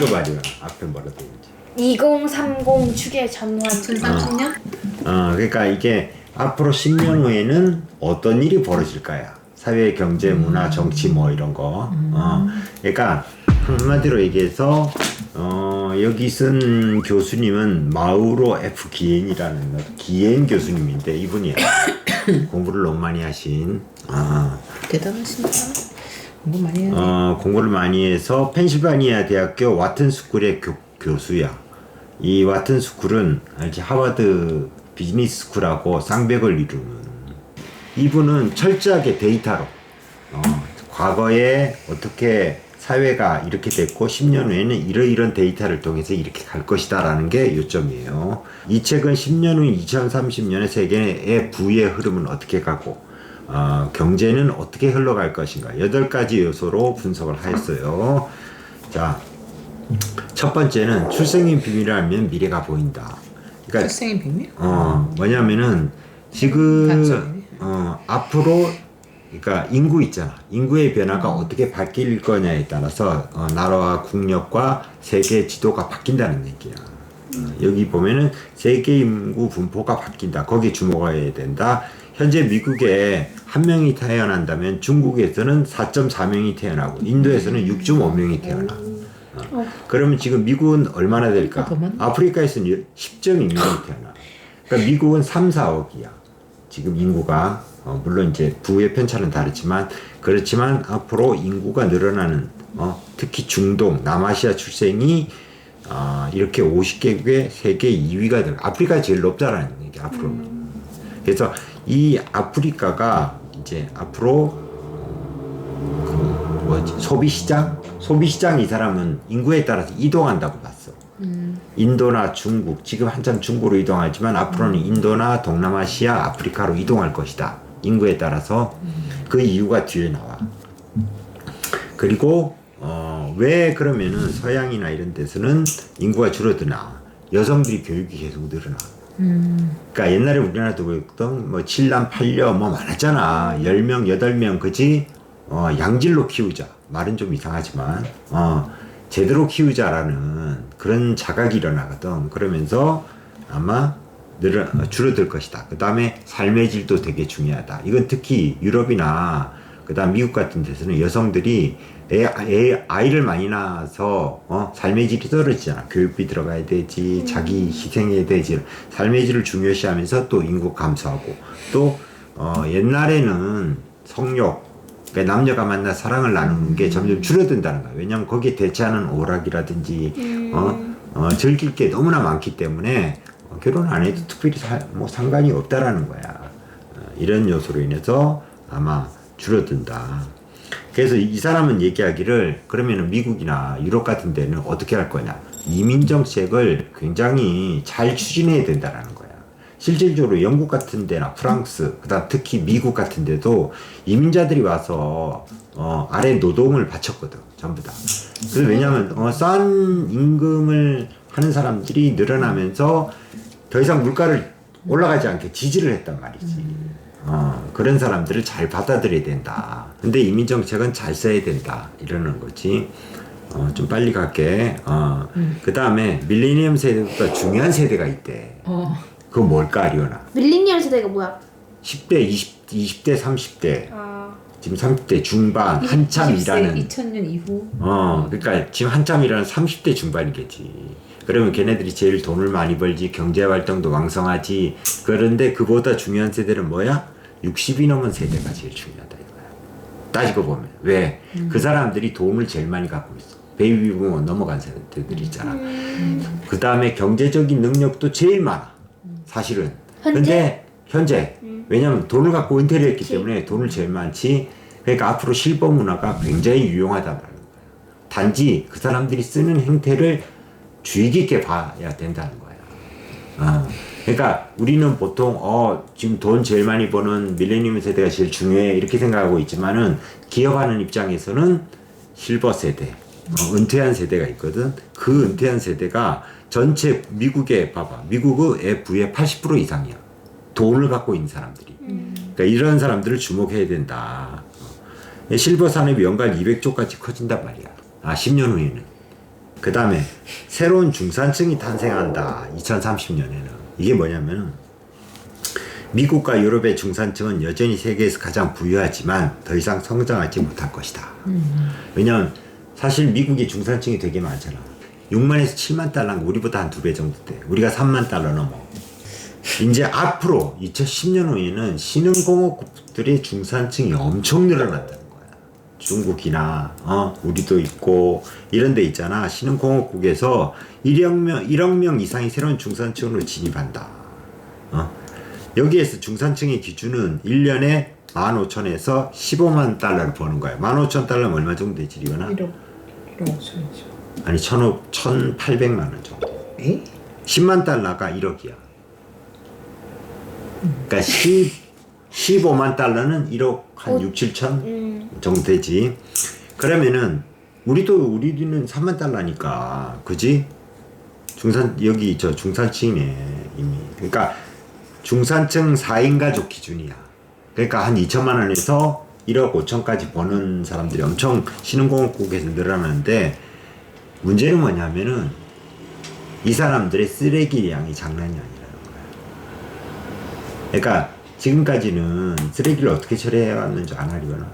읽어봐요. 앞에 뭐라 돼 있는지. 2030 축의 전환. 2030년? 어, 그러니까 이게 앞으로 10년 후에는 어떤 일이 벌어질까요? 사회, 경제, 문화, 정치 뭐 이런 거. 어, 그러니까 한마디로 얘기해서 어, 여기 쓴 교수님은 마우로 F 기엔이라는 기엔 교수님인데 이분이 공부를 너무 많이 하신 아, 대단하신다. 공부 많이 돼. 어, 공부를 많이 해서 펜실바니아 대학교 와튼 스쿨의 교, 교수야. 이 와튼 스쿨은 알지 하버드 비즈니스 스쿨하고 쌍벽을 이루는 이분은 철저하게 데이터로 어, 과거에 어떻게 사회가 이렇게 됐고 10년 후에는 이러이런 데이터를 통해서 이렇게 갈 것이다 라는 게 요점이에요. 이 책은 10년 후 2030년의 세계의 부의 흐름은 어떻게 가고 어, 경제는 어떻게 흘러갈 것인가 여덟 가지 요소로 분석을 하였어요. 자, 첫 번째는 출생의 비밀을 알면 미래가 보인다. 그러니까 출생의 비밀? 어 뭐냐면은 지금. 어 앞으로 그러니까 인구 있잖아. 인구의 변화가 어떻게 바뀔 거냐에 따라서 어, 나라와 국력과 세계 지도가 바뀐다는 얘기야. 어, 여기 보면은 세계 인구 분포가 바뀐다. 거기에 주목해야 된다. 현재 미국에 한 명이 태어난다면 중국에서는 4.4명이 태어나고 인도에서는 6.5명이 태어나. 어. 그러면 지금 미국은 얼마나 될까? 더 많네. 아프리카에서는 10.2명이 태어나. 그러니까 미국은 3, 4억이야. 지금 인구가 어, 물론 이제 부의 편차는 다르지만 그렇지만 앞으로 인구가 늘어나는 어, 특히 중동, 남아시아 출생이 아, 이렇게 50개국의 세계 2위가 될 아프리카 제일 높다라는 얘기 앞으로는. 그래서 이 아프리카가 이제 앞으로 그 뭐지 소비 시장 소비 시장 이 사람은 인구에 따라서 이동한다고 봤어. 인도나 중국 지금 한참 중국으로 이동하지만 앞으로는 인도나 동남아시아 아프리카로 이동할 것이다. 인구에 따라서 그 이유가 뒤에 나와. 그리고 어, 왜 그러면은 서양이나 이런 데서는 인구가 줄어드나 여성들이 교육이 계속 늘어나. 그러니까 옛날에 우리나라도 보였던 뭐 7남 8녀 뭐 많았잖아. 10명, 8명 그지? 어, 양질로 키우자. 말은 좀 이상하지만 어, 제대로 키우자라는 그런 자각이 일어나거든. 그러면서 아마 늘어 어, 줄어들 것이다. 그 다음에 삶의 질도 되게 중요하다. 이건 특히 유럽이나 그다음 미국 같은 데서는 여성들이 애, 애 아이를 많이 낳아서 어, 삶의 질이 떨어지잖아. 교육비 들어가야 되지, 자기 희생해야 되지. 삶의 질을 중요시하면서 또 인구 감소하고 또 어, 옛날에는 성욕 그러니까 남녀가 만나 사랑을 나누는 게 점점 줄어든다는 거야. 왜냐하면 거기에 대체하는 오락이라든지 어, 어, 즐길 게 너무나 많기 때문에 어, 결혼 안 해도 특별히 사, 뭐 상관이 없다라는 거야. 어, 이런 요소로 인해서 아마 줄어든다. 그래서 이 사람은 얘기하기를 그러면은 미국이나 유럽 같은 데는 어떻게 할 거냐. 이민 정책을 굉장히 잘 추진해야 된다라는 거야. 실질적으로 영국 같은 데나 프랑스, 그다음 특히 미국 같은 데도 이민자들이 와서 어, 아래 노동을 바쳤거든, 전부 다. 그래서 왜냐하면 어, 싼 임금을 하는 사람들이 늘어나면서 더 이상 물가를 올라가지 않게 지지를 했단 말이지. 어, 그런 사람들을 잘 받아들여야 된다. 근데 이민 정책은 잘 써야 된다. 이러는 거지. 어, 좀 빨리 갈게. 어, 그 다음에 밀레니엄 세대보다 중요한 세대가 있대. 어. 그거 뭘까, 리오나? 밀리니얼 세대가 뭐야? 10대, 20, 20대, 30대. 아, 지금 30대 중반, 한참 20세, 일하는. 2000년 이후. 어, 그러니까 지금 한참 일하는 30대 중반이겠지. 그러면 걔네들이 제일 돈을 많이 벌지, 경제 활동도 왕성하지. 그런데 그보다 중요한 세대는 뭐야? 60이 넘은 세대가 제일 중요하다 이거야. 따지고 보면 왜? 그 사람들이 돈을 제일 많이 갖고 있어. 베이비붐 넘어간 세대들 있잖아. 그 다음에 경제적인 능력도 제일 많아. 사실은. 현재? 근데 현재 왜냐면 돈을 갖고 은퇴를 했기 때문에 돈을 제일 많지. 그러니까 앞으로 실버 문화가 굉장히 유용하다는 거야. 단지 그 사람들이 쓰는 행태를 주의 깊게 봐야 된다는 거야. 어. 그러니까 우리는 보통 어 지금 돈 제일 많이 버는 밀레니엄 세대가 제일 중요해 이렇게 생각하고 있지만은 기업하는 입장에서는 실버 세대, 어, 은퇴한 세대가 있거든. 그 은퇴한 세대가 전체 미국에 봐봐. 미국의 부의 80% 이상이야. 돈을 갖고 있는 사람들이. 그러니까 이런 사람들을 주목해야 된다. 어. 실버 산업이 연간 200조까지 커진단 말이야. 아 10년 후에는. 그 다음에 새로운 중산층이 탄생한다. 2030년에는 이게 뭐냐면 미국과 유럽의 중산층은 여전히 세계에서 가장 부유하지만 더 이상 성장하지 못할 것이다. 왜냐면 사실 미국이 중산층이 되게 많잖아. 6만에서 7만 달러는 우리보다 한 두 배 정도 돼. 우리가 3만 달러 넘어. 이제 앞으로 2010년 후에는 신흥공업국들의 중산층이 엄청 늘어난다는 거야. 중국이나 어 우리도 있고 이런 데 있잖아. 신흥공업국에서 1억 명 1억 명 이상이 새로운 중산층으로 진입한다. 어? 여기에서 중산층의 기준은 1년에 15,000에서 15만 달러를 버는 거야. 15,000달러면 얼마 정도 되지, 리거나? 1억 1억 5천이죠. 아니, 1,500, 1,800만 원 정도. 에? 10만 달러가 1억이야. 그러니까 10, 15만 달러는 1억 한 어, 6, 7천 음. 정도 되지. 그러면은 우리도 우리는 3만 달러니까 그지? 중산 여기 저 중산층이네 이미. 그러니까 중산층 4인 가족 기준이야. 그러니까 한 2천만 원에서 1억 5천까지 버는 사람들이 엄청 신흥공업국에서 늘어나는데 문제는 뭐냐면은 이 사람들의 쓰레기 양이 장난이 아니라는 거야. 그러니까 지금까지는 쓰레기를 어떻게 처리해 왔는지 안 하려나.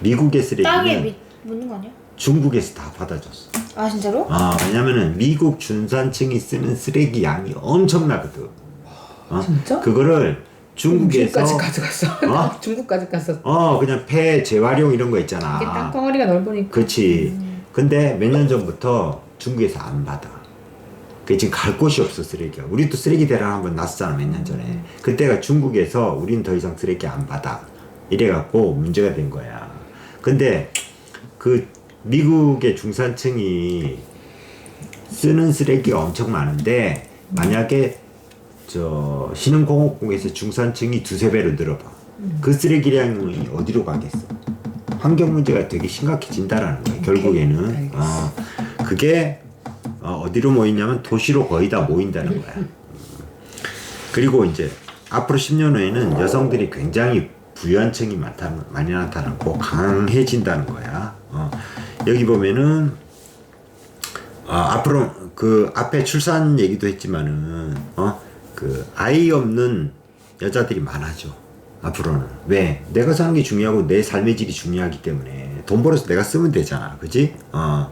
미국의 땅에 쓰레기는 미, 묻는 거 아니야? 중국에서 다 받아줬어. 아 진짜로? 아, 왜냐면은 미국 중산층이 쓰는 쓰레기 양이 엄청나거든. 어? 진짜? 그거를 중국에서 중국까지 가져갔어. 어? 중국까지 갔어. 어 그냥 폐 재활용 이런 거 있잖아. 이게 땅덩어리가 넓으니까. 그렇지. 근데 몇 년 전부터 중국에서 안 받아. 그 지금 갈 곳이 없어 쓰레기가. 우리도 쓰레기 대란 한번 났었잖아 몇 년 전에. 그때가 중국에서 우린 더 이상 쓰레기 안 받아. 이래갖고 문제가 된 거야. 근데 그 미국의 중산층이 쓰는 쓰레기가 엄청 많은데 만약에 저 신흥공업국에서 중산층이 두세 배로 늘어봐. 그 쓰레기량이 어디로 가겠어? 환경 문제가 되게 심각해진다라는 거예요. 결국에는. 어, 그게 어, 어디로 모이냐면 도시로 거의 다 모인다는 거야. 음. 그리고 이제 앞으로 10년 후에는 여성들이 굉장히 부유한 층이 많다, 많이 나타나고 강해진다는 거야. 어, 여기 보면은 어, 앞으로 그 앞에 출산 얘기도 했지만은 어 그 아이 없는 여자들이 많아져 앞으로는 왜 내가 사는 게 중요하고 내 삶의 질이 중요하기 때문에 돈 벌어서 내가 쓰면 되잖아 그지 어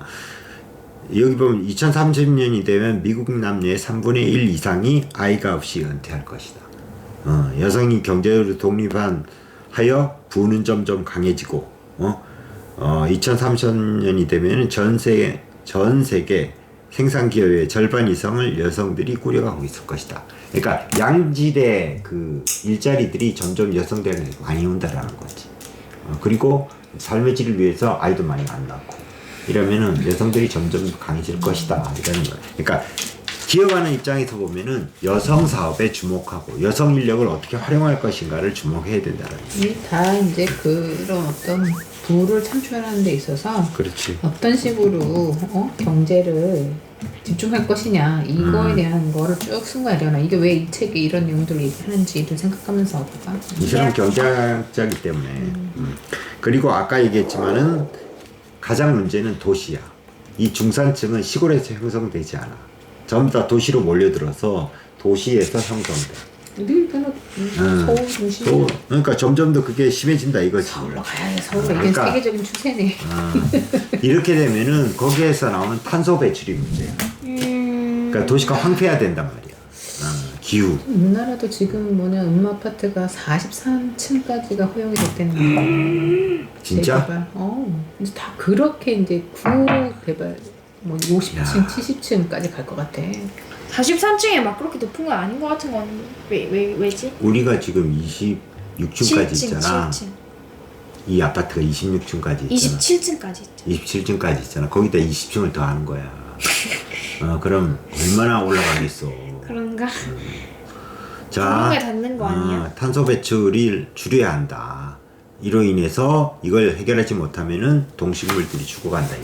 여기 보면 2030년이 되면 미국 남녀의 3분의 1 이상이 아이가 없이 은퇴할 것이다 어 여성이 경제적으로 독립한 하여 부는 점점 강해지고 어 어, 2030년이 되면 전 세계 전 세계 생산 기업의 절반 이상을 여성들이 꾸려가고 있을 것이다. 그러니까 양질의 그 일자리들이 점점 여성들에게 많이 온다라는 거지. 어, 그리고 삶의 질을 위해서 아이도 많이 안 낳고 이러면은 여성들이 점점 강해질 것이다 이라는 거야. 그러니까 기업하는 입장에서 보면은 여성 사업에 주목하고 여성 인력을 어떻게 활용할 것인가를 주목해야 된다는. 이게 다 이제 그런 어떤 부를 창출하는 데 있어서 그렇지. 어떤 식으로 어? 경제를 집중할 것이냐 이거에 음. 대한 거를 쭉 레오나 이게 왜 이 책이 이런 내용들을 얘기하는지를 생각하면서 봐봐 이 사람 경제학자이기 때문에. 음. 그리고 아까 얘기했지만은 가장 문제는 도시야. 이 중산층은 시골에서 형성되지 않아. 전부 다 도시로 몰려들어서 도시에서 형성돼. 우리는 음. 서울 중심 또 그러니까 점점 더 그게 심해진다 이거지. 서울로 가야 돼 서울 그러니까- 이게 세계적인 추세네 아, 이렇게 되면은 거기에서 나오는 탄소 배출이 문제야. 음. 그러니까 도시가 황폐해야 된단 말이야. 아, 기후. 우리나라도 지금 뭐냐 음마 아파트가 43층까지가 허용이 됐다는 거야 진짜? 재개발. 어. 이제 다 그렇게 이제 구 개발 뭐 50층, 야. 70층까지 갈 것 같아. 43층에 막 그렇게 높은 건 아닌 것 같은 건 왜 왜 왜지? 우리가 지금 26층까지 7층, 있잖아. 7층. 이 아파트가 26층까지 있잖아. 27층까지 있죠. 27층까지 있잖아. 거기다 20층을 더 하는 거야. 어, 그럼 얼마나 올라가겠어. 그런가? 자, 닿는 거 아니야? 어, 탄소 배출을 줄여야 한다. 이로 인해서 이걸 해결하지 못하면은 동식물들이 죽어간다.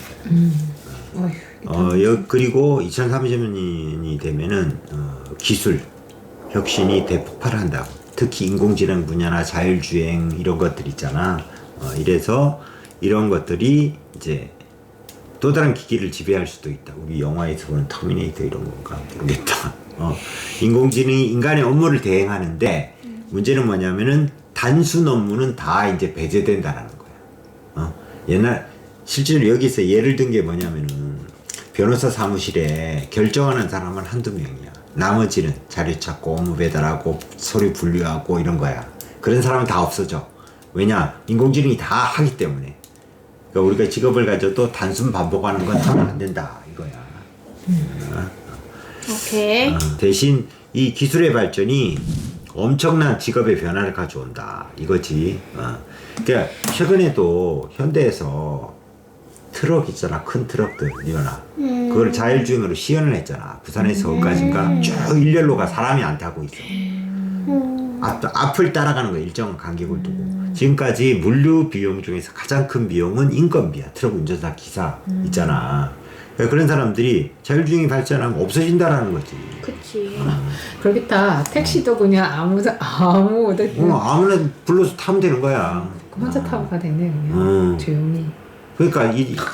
어휴, 이게 어, 여, 그리고 2030년이 되면은 어, 기술 혁신이 대폭발한다. 특히 인공지능 분야나 자율주행 이런 것들 있잖아. 어, 이래서 이런 것들이 이제 또 다른 기기를 지배할 수도 있다. 우리 영화에서 보는 터미네이터 이런 건가 모르겠다. 어, 인공지능이 인간의 업무를 대행하는데 문제는 뭐냐면은 단순 업무는 다 이제 배제된다라는 거야. 어, 옛날 실제로 여기서 예를 든 게 뭐냐면은 변호사 사무실에 결정하는 사람은 한두 명이야. 나머지는 자료 찾고 업무 배달하고 서류 분류하고 이런 거야. 그런 사람은 다 없어져. 왜냐? 인공지능이 다 하기 때문에. 그러니까 우리가 직업을 가져도 단순 반복하는 건 안 된다 이거야. 오케이. 어, 대신 이 기술의 발전이 엄청난 직업의 변화를 가져온다. 이거지. 어. 그러니까 최근에도 현대에서 트럭 있잖아. 큰 트럭들 이거나. 그걸 자율주행으로 시연을 했잖아. 부산에서 서울까지인가? 쭉 일렬로 가 사람이 안 타고 있어. 앞, 앞을 따라가는 거 일정 간격을 두고. 지금까지 물류 비용 중에서 가장 큰 비용은 인건비야. 트럭 운전사 기사 있잖아 그런 사람들이 자율주행이 발전하면 없어진다라는 거지 그치. 그렇겠다. 택시도 그냥 아무 아무 어디 어, 아무나 불러서 타면 되는 거야 혼자 타고 가 됐네 그냥 음. 조용히. 그러니까 이 아,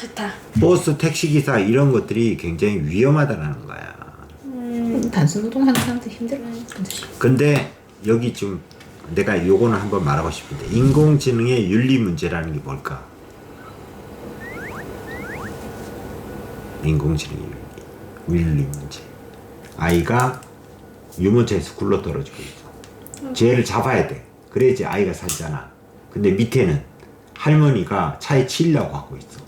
좋다. 버스 택시 기사 이런 것들이 굉장히 위험하다라는 거야 음. 단순 노동하는 사람들 힘들어. 근데 여기 지금 내가 요거는 한번 말하고 싶은데 인공지능의 윤리 문제라는 게 뭘까? 인공지능의 윤리, 윤리 문제. 아이가 유모차에서 굴러 떨어지고 있어. 쟤를 잡아야 돼. 그래야지 아이가 살잖아. 근데 밑에는 할머니가 차에 치려고 하고 있어.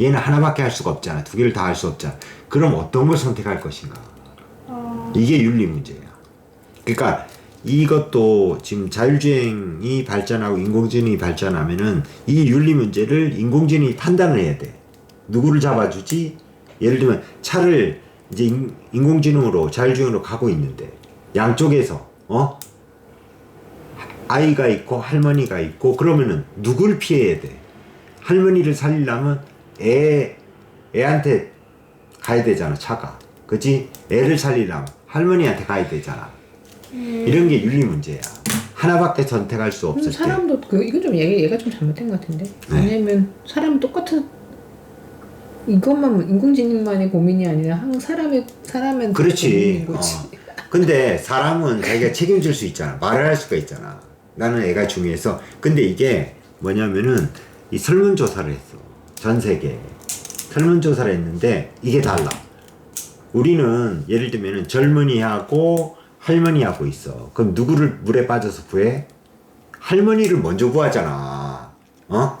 얘는 하나밖에 할 수가 없잖아. 두 개를 다 할 수 없잖아. 그럼 어떤 걸 선택할 것인가? 어. 이게 윤리 문제야. 그러니까 이것도 지금 자율주행이 발전하고 인공지능이 발전하면은 이 윤리 문제를 인공지능이 판단을 해야 돼. 누구를 잡아주지? 예를 들면 차를 이제 인, 인공지능으로 자율주행으로 가고 있는데 양쪽에서 어? 아이가 있고 할머니가 있고 그러면은 누굴 피해야 돼? 할머니를 살리려면 애 애한테 가야 되잖아 차가. 그지 애를 살리려면 할머니한테 가야 되잖아. 이런 게 윤리 문제야. 하나밖에 선택할 수 없을 음, 사람도 그 이거 좀 얘, 얘가 좀 잘못된 것 같은데. 네. 왜냐면 사람 똑같은 이것만 인공지능만의 고민이 아니라 한 사람의 사람은 때 그렇지 고민인 거지. 어. 근데 사람은 자기가 책임질 수 있잖아 말을 할 수가 있잖아 나는 애가 중요해서 근데 이게 뭐냐면은 이 설문조사를 했어 전 세계에 설문조사를 했는데 이게 달라 우리는 예를 들면은 젊은이하고 할머니하고 있어. 그럼 누구를 물에 빠져서 구해? 할머니를 먼저 구하잖아. 어?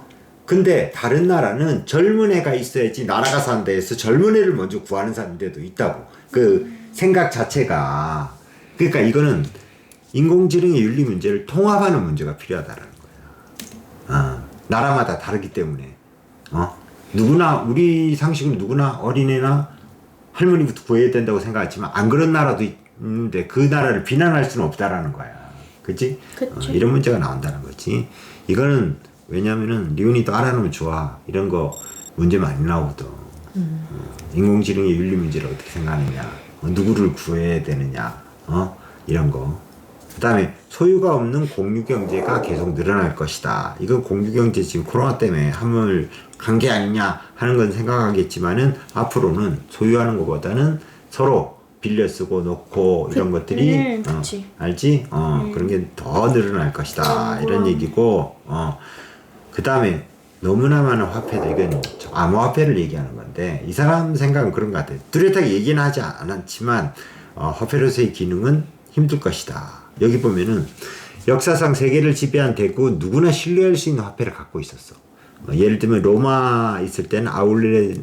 근데 다른 나라는 젊은 애가 있어야지 나라가 산 데에서 젊은 애를 먼저 구하는 사람들도 있다고. 그 생각 자체가. 그러니까 이거는 인공지능의 윤리 문제를 통합하는 문제가 필요하다라는 거야. 어, 나라마다 다르기 때문에. 어? 누구나 우리 상식은 누구나 어린애나 할머니부터 구해야 된다고 생각하지만 안 그런 나라도 있는데 그 나라를 비난할 수는 없다라는 거야. 그치? 그치. 어, 이런 문제가 나온다는 거지. 이거는 왜냐면은 리온이도 알아놓으면 좋아. 이런 거 문제 많이 나오거든. 어, 인공지능의 윤리 문제를 어떻게 생각하느냐. 어, 누구를 구해야 되느냐. 어? 이런 거. 그 다음에 소유가 없는 공유 경제가 계속 늘어날 것이다. 이건 공유 경제 지금 코로나 때문에 한물 간게 아니냐 하는 건 생각하겠지만은 앞으로는 소유하는 것보다는 서로 빌려 쓰고 놓고 이런 것들이 음, 어. 알지? 어, 그런 게 더 늘어날 것이다. 이런 얘기고, 어, 그 다음에 너무나 많은 화폐들, 이건 저 암호화폐를 얘기하는 건데, 이 사람 생각은 그런 것 같아요. 뚜렷하게 얘기는 하지 않았지만, 어, 화폐로서의 기능은 힘들 것이다. 여기 보면은, 역사상 세계를 지배한 대구 누구나 신뢰할 수 있는 화폐를 갖고 있었어. 어, 예를 들면 로마 있을 때는 아울레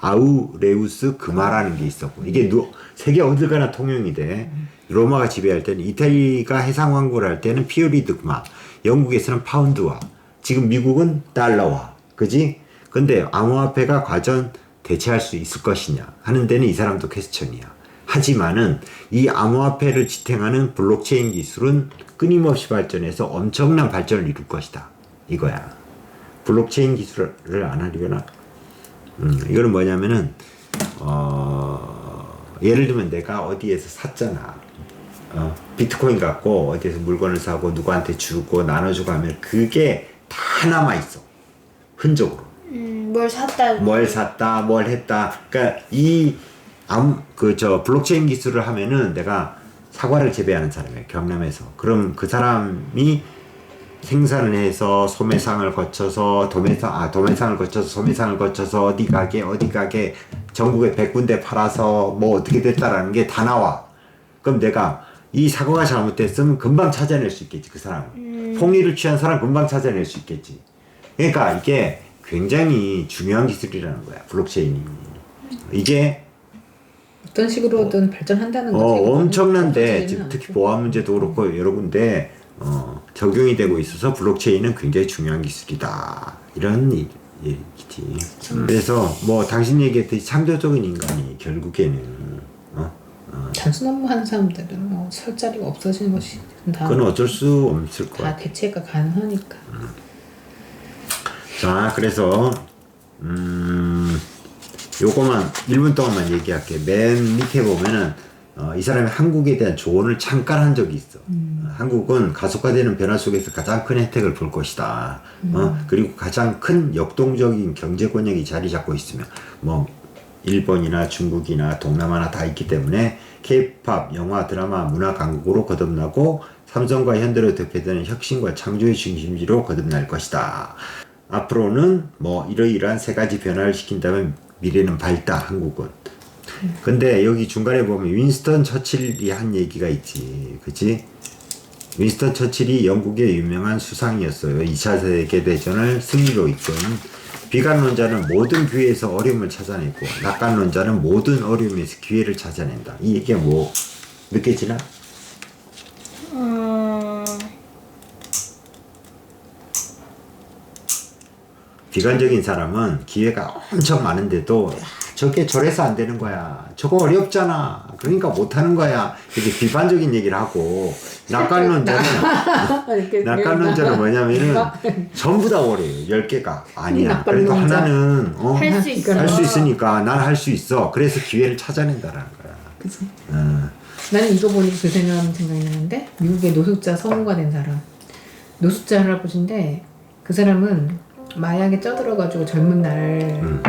아우레우스 금화라는 게 있었고 이게 누, 세계 어딜 가나 통용이 돼. 로마가 지배할 때는 이탈리가 해상 왕국을 할 때는 피오리드 금화, 영국에서는 파운드화, 지금 미국은 달러화, 그지? 근데 암호화폐가 과연 대체할 수 있을 것이냐 하는 데는 이 사람도 퀘스천이야. 하지만은 이 암호화폐를 지탱하는 블록체인 기술은 끊임없이 발전해서 엄청난 발전을 이룰 것이다. 이거야. 블록체인 기술을 안 하려나? 음, 이거는 뭐냐면은 어, 예를 들면 내가 어디에서 샀잖아. 어, 비트코인 갖고 어디에서 물건을 사고 누구한테 주고 나눠주고 하면 그게 다 남아 있어. 흔적으로. 음, 뭘 샀다. 뭘 샀다, 뭘 했다. 그러니까 이그 저 블록체인 기술을 하면은 내가 사과를 재배하는 사람이에요. 경남에서. 그럼 그 사람이 생산을 해서 소매상을 거쳐서 도매상 아 도매상을 거쳐서 소매상을 거쳐서 어디 가게 어디 가게 전국에 100군데 팔아서 뭐 어떻게 됐다라는 게 다 나와. 그럼 내가 이 사과가 잘못됐으면 금방 찾아낼 수 있겠지 그 사람. 폭리를 취한 사람 금방 찾아낼 수 있겠지. 그러니까 이게 굉장히 중요한 기술이라는 거야 블록체인이. 이게 어떤 식으로든 발전한다는 거지. 어, 엄청난데 지금. 특히 보안 문제도 그렇고 여러 군데 어, 적용이 되고 있어서 블록체인은 굉장히 중요한 기술이다 이런 이- 얘기지. 그래서 뭐 당신 얘기했듯이 창조적인 인간이 결국에는 어? 단순 업무 하는 사람들은 뭐 설 자리가 없어지는 것이 다, 그건 어쩔 수 없을 다 거야. 대체가 가능하니까. 자 그래서 음 요거만 1분 동안만 얘기할게. 맨 밑에 보면은 어, 이 사람이 한국에 대한 조언을 잠깐 한 적이 있어. 어, 한국은 가속화되는 변화 속에서 가장 큰 혜택을 볼 것이다. 어, 그리고 가장 큰 역동적인 경제 권역이 자리 잡고 있으며 뭐 일본이나 중국이나 동남아나 다 있기 때문에 케이팝, 영화, 드라마, 문화 강국으로 거듭나고 삼성과 현대로 대표되는 혁신과 창조의 중심지로 거듭날 것이다. 앞으로는 뭐 이러이러한 세 가지 변화를 시킨다면 미래는 밝다 한국은. 근데 여기 중간에 보면 윈스턴 처칠이 한 얘기가 있지, 그치? 윈스턴 처칠이 영국의 유명한 수상이었어요. 2차 세계대전을 승리로 이끈 비관론자는 모든 기회에서 어려움을 찾아내고 낙관론자는 모든 어려움에서 기회를 찾아낸다. 이 얘기가 뭐 느껴지나? 음, 비관적인 사람은 기회가 엄청 많은데도 야, 저게 저래서 안 되는 거야. 저거 어렵잖아. 그러니까 못 하는 거야. 이렇게 비판적인 얘기를 하고 낙관론자는 낙관론자는 뭐냐면은 전부 다 어려요. 10개가 아니야. 그래도. 하나는 어, 할수 있어. 할수 있으니까 난 할 수 있어. 그래서 기회를 찾아낸다라는 거야. 그치. 어. 나는 이거 보니까 그 생각하는 생각이 나는데 미국의 노숙자 성우가 된 사람 노숙자 할아버지인데 그 사람은 마약에 쪄들어가지고 젊은 날 음.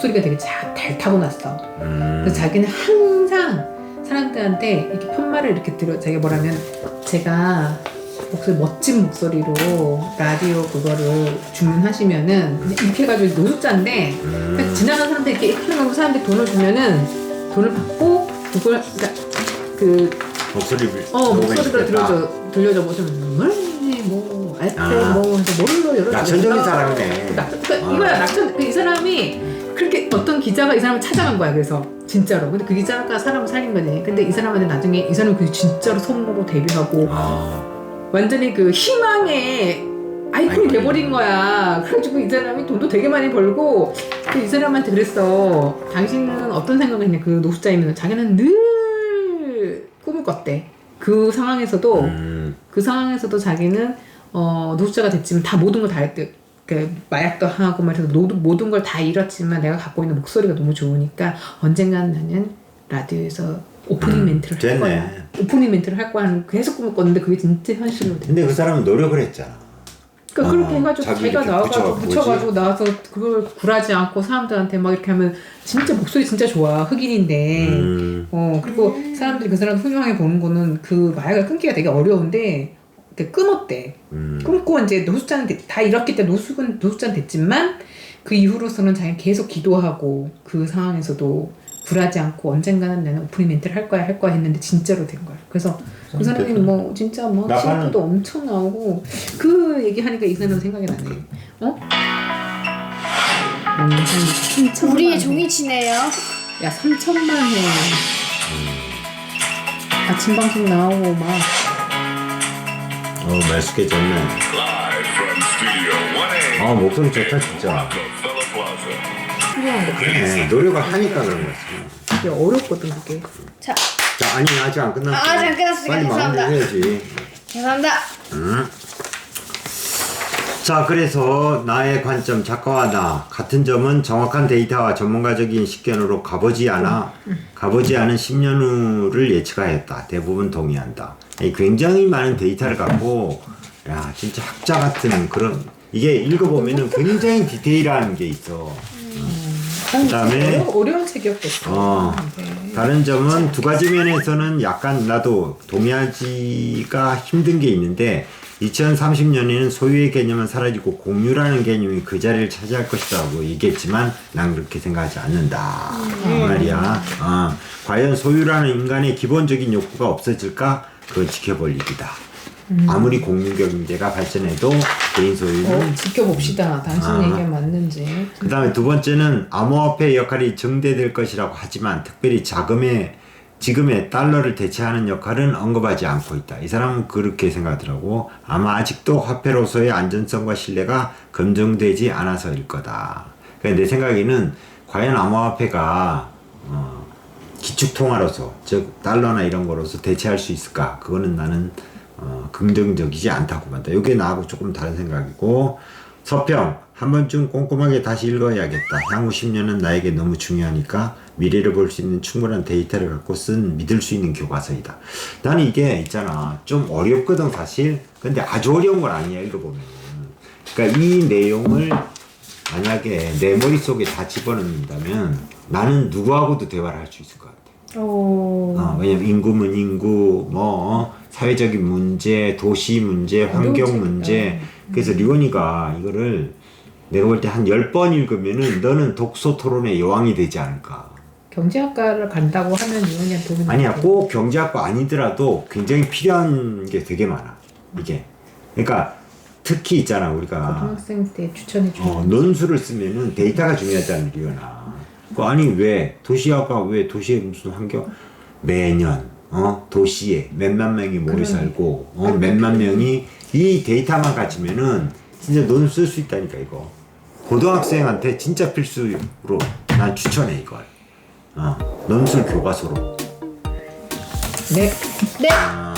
목소리가 되게 잘, 잘 타고났어 음. 그래서 자기는 항상 사람들한테 이렇게 편말을 이렇게 들어 자기가 뭐라면 제가 목소리 멋진 목소리로 라디오 그거를 주문하시면은 그냥 이렇게 해가지고 노숙자인데 음. 그러니까 지나가는 사람들 이렇게 이렇게 하면 사람들 이 돈을 주면은 돈을 받고 그걸 그러니까 그 목소리를 어, 주겠다. 들려줘 들려줘 보시면 멀리 뭐 알테 아. 뭐 해서 뭘로 여러 낙천적인 사람이네. 낙, 그러니까 아. 이거야 낙천 그 이 사람이 그렇게 어떤 기자가 이 사람을 찾아간 거야 그래서 진짜로 근데 그 기자가 사람을 살린 거지 근데 이 사람한테 나중에 이 사람이 그 진짜로 성공으로 데뷔하고 아. 완전히 그 희망의 아이콘이. 돼버린 거야. 그래가지고 이 사람이 돈도 되게 많이 벌고 그이 사람한테 그랬어. 당신은 어떤 생각을 했냐? 그 노숙자이면 자기는 늘 꿈을 꿨대. 그 상황에서도 음. 그 상황에서도 자기는 어, 노숙자가 됐지만 다 모든 걸 다 했대. 그 마약도 하고 말해서 모든 걸 다 잃었지만 내가 갖고 있는 목소리가 너무 좋으니까 언젠가는 나는 라디오에서 오프닝 음, 멘트를 할 됐네. 거야. 오프닝 멘트를 할 거야. 하는 계속 꿈을 꿨는데 그게 진짜 현실로 돼. 근데 그 사람은 노력을 했잖아. 그러니까 어, 그렇게 해가지고 자기 자기가 나와가지고 붙여, 붙여 가지고 나와서 그걸 굴하지 않고 사람들한테 막 이렇게 하면 진짜 목소리 진짜 좋아 흑인인데 음. 어 그리고 사람들이 그 사람 훌륭하게 보는 거는 그 마약을 끊기가 되게 어려운데 이렇게 끊었대 음. 끊고 이제 노숙자는 됐- 다 잃었기 때문에 노숙은 노숙자는 됐지만 그 이후로서는 자기 계속 기도하고 그 상황에서도 굴하지 않고 언젠가는 나는 오프닝 멘트를 할 거야 할 거야 했는데 진짜로 된 거야 그래서 그 사람이 됐구나. 뭐 진짜 뭐 나가는- CF도 엄청 나오고 그 얘기 하니까 이 사람 생각이 나네 어? 음, 한 3천만 우리의 회. 종이치네요. 야 3천만 회 아침 방송 나오고 막 어, Studio 1A. 아, 목소리 좋다, 진짜. 필요한 거 네, 노력을 하니까 그런 거지. 되게 어렵거든 그게 자, 자, 아니, 아직 안 끝났어. 아, 아직 안 끝났으니까 빨리. 마무리 해야지. 죄송합니다. 응? 자, 그래서 나의 관점, 작가와 나 같은 점은 정확한 데이터와 전문가적인 식견으로 가보지 않아 가보지 않은 10년 후를 예측하였다. 대부분 동의한다. 이 굉장히 많은 데이터를 갖고 야, 진짜 학자 같은 그런 이게 읽어보면은 굉장히 디테일한 게 있어. 그다음에 어려, 어려운 책이었겠어. 어. 네. 다른 점은 두 가지 면에서는 약간 나도 동의하기가 힘든 게 있는데 2030년에는 소유의 개념은 사라지고 공유라는 개념이 그 자리를 차지할 것이라고 얘기했지만 난 그렇게 생각하지 않는다. 이 말이야. 어, 과연 소유라는 인간의 기본적인 욕구가 없어질까? 그건 지켜볼 일이다. 아무리 공유 경제가 발전해도 개인 소유는 어, 지켜봅시다. 당신 아. 얘기가 맞는지. 그 다음에 두 번째는 암호화폐의 역할이 증대될 것이라고 하지만 특별히 자금의 지금의 달러를 대체하는 역할은 언급하지 않고 있다. 이 사람은 그렇게 생각하더라고. 아마 아직도 화폐로서의 안전성과 신뢰가 검증되지 않아서일 거다. 그러니까 내 생각에는 과연 암호화폐가 어, 기축통화로서 즉 달러나 이런 거로서 대체할 수 있을까? 그거는 나는 어, 긍정적이지 않다고 본다. 이게 나하고 조금 다른 생각이고 서평 한 번쯤 꼼꼼하게 다시 읽어야겠다. 향후 10년은 나에게 너무 중요하니까 미래를 볼 수 있는 충분한 데이터를 갖고 쓴 믿을 수 있는 교과서이다. 나는 이게 있잖아 좀 어렵거든 사실. 근데 아주 어려운 건 아니야 읽어보면. 그러니까 이 내용을 만약에 내 머릿속에 다 집어넣는다면 나는 누구하고도 대화를 할 수 있을 것 같아. 오. 어, 왜냐면 인구면 인구, 뭐 어, 사회적인 문제, 도시 문제, 환경 책이다. 문제. 그래서 리원이가 이거를 내가 볼 때한열번 읽으면은 너는 독서 토론의 여왕이 되지 않을까. 경제학과를 간다고 하면 이혼이한테 도움이 아니야. 꼭 경제학과 아니더라도 굉장히 필요한 게 되게 많아. 이게. 그러니까 특히 있잖아, 우리가. 고등학생 때 추천해 주는 어, 논술을 쓰면은 데이터가 중요하다는 리언아. 그 아니 왜 도시화가 왜 도시에 무슨 환경 매년 어 도시에 몇만 명이 모여. 살고 어 몇만 명이 이 데이터만 가지면은 진짜 논쓸수 있다니까 이거. 고등학생한테 진짜 필수로 난 추천해 이걸. 어 논술 교과서로. 네. 네. 아,